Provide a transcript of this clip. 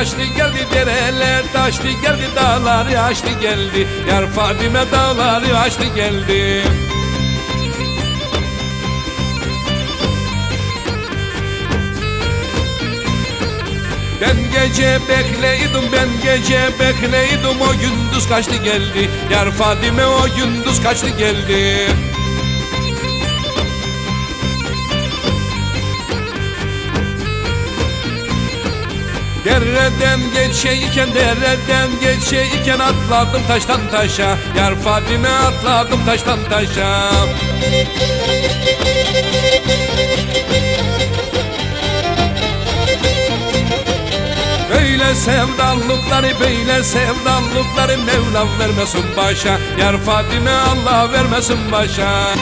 aştı geldi dereler taştı geldi dağlar aştı geldi. Yar Fadime dağları aştı geldi. Ben gece bekleydim ben gece bekleydim o gündüz kaçtı geldi. Yar Fadime o gündüz kaçtı geldi Dereden geçeyken dereden geçeyken atladım taştan taşa. Yar Fadime atladım taştan taşa. Böyle sevdalıkları böyle sevdalıkları Mevlam vermesin başa. Yar Fadime Allah vermesin başa